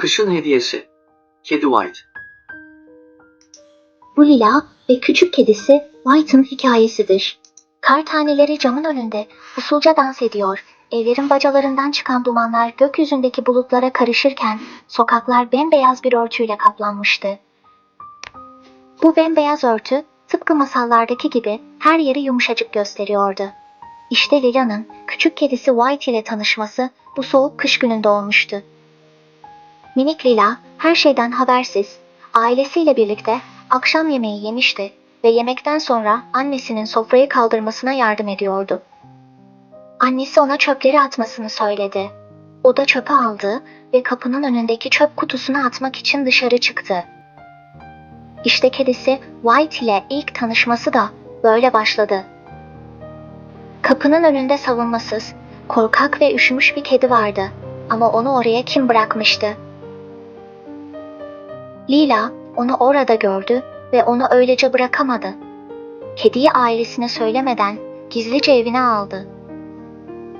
Kışın hediyesi. Kedi White. Bu Lila ve küçük kedisi White'ın hikayesidir. Kar taneleri camın önünde usulca dans ediyor. Evlerin bacalarından çıkan dumanlar gökyüzündeki bulutlara karışırken sokaklar bembeyaz bir örtüyle kaplanmıştı. Bu bembeyaz örtü tıpkı masallardaki gibi her yeri yumuşacık gösteriyordu. İşte Lila'nın küçük kedisi White ile tanışması bu soğuk kış gününde olmuştu. Minik Lila her şeyden habersiz ailesiyle birlikte akşam yemeği yemişti ve yemekten sonra annesinin sofrayı kaldırmasına yardım ediyordu. Annesi ona çöpleri atmasını söyledi. O da çöpü aldı ve kapının önündeki çöp kutusuna atmak için dışarı çıktı. İşte kedisi White ile ilk tanışması da böyle başladı. Kapının önünde savunmasız, korkak ve üşümüş bir kedi vardı ama onu oraya kim bırakmıştı? Lila onu orada gördü ve onu öylece bırakamadı. Kediyi ailesine söylemeden gizlice evine aldı.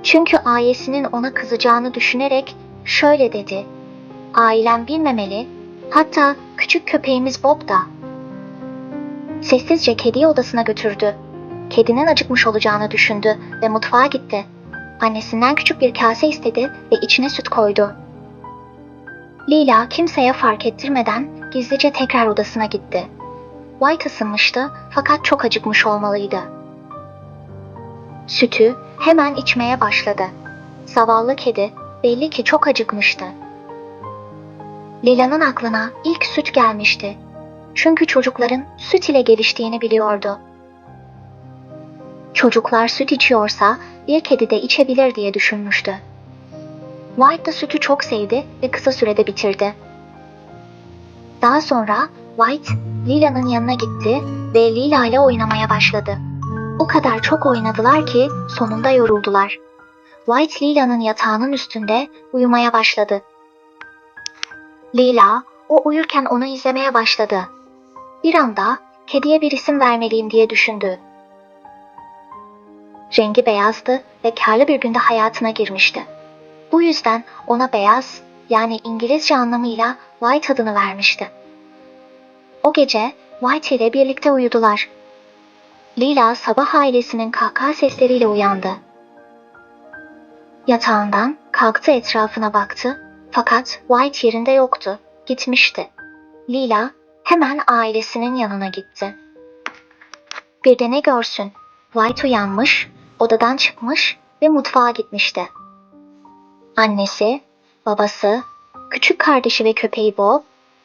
Çünkü ailesinin ona kızacağını düşünerek şöyle dedi. Ailem bilmemeli, hatta küçük köpeğimiz Bob da. Sessizce kediyi odasına götürdü. Kedinin acıkmış olacağını düşündü ve mutfağa gitti. Annesinden küçük bir kase istedi ve içine süt koydu. Lila kimseye fark ettirmeden gizlice tekrar odasına gitti. White ısınmıştı fakat çok acıkmış olmalıydı. Sütü hemen içmeye başladı. Zavallı kedi belli ki çok acıkmıştı. Lila'nın aklına ilk süt gelmişti. Çünkü çocukların süt ile geliştiğini biliyordu. Çocuklar süt içiyorsa bir kedi de içebilir diye düşünmüştü. White da sütü çok sevdi ve kısa sürede bitirdi. Daha sonra White Lila'nın yanına gitti ve Lila ile oynamaya başladı. O kadar çok oynadılar ki sonunda yoruldular. White Lila'nın yatağının üstünde uyumaya başladı. Lila o uyurken onu izlemeye başladı. Bir anda kediye bir isim vermeliyim diye düşündü. Rengi beyazdı ve karlı bir günde hayatına girmişti. Bu yüzden ona beyaz yani İngilizce anlamıyla White adını vermişti. O gece White ile birlikte uyudular. Lila sabah ailesinin kahkaha sesleriyle uyandı. Yatağından kalktı etrafına baktı fakat White yerinde yoktu, gitmişti. Lila hemen ailesinin yanına gitti. Bir de ne görsün, White uyanmış, odadan çıkmış ve mutfağa gitmişti. Annesi, babası, küçük kardeşi ve köpeği Bob,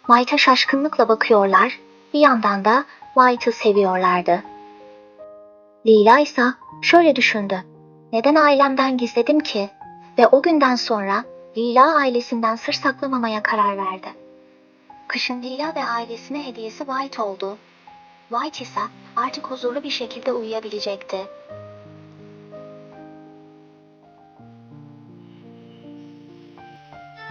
White'a şaşkınlıkla bakıyorlar, bir yandan da White'ı seviyorlardı. Lila ise şöyle düşündü. Neden ailemden gizledim ki? Ve o günden sonra Lila ailesinden sır saklamamaya karar verdi. Kışın Lila ve ailesine hediyesi White oldu. White ise artık huzurlu bir şekilde uyuyabilecekti.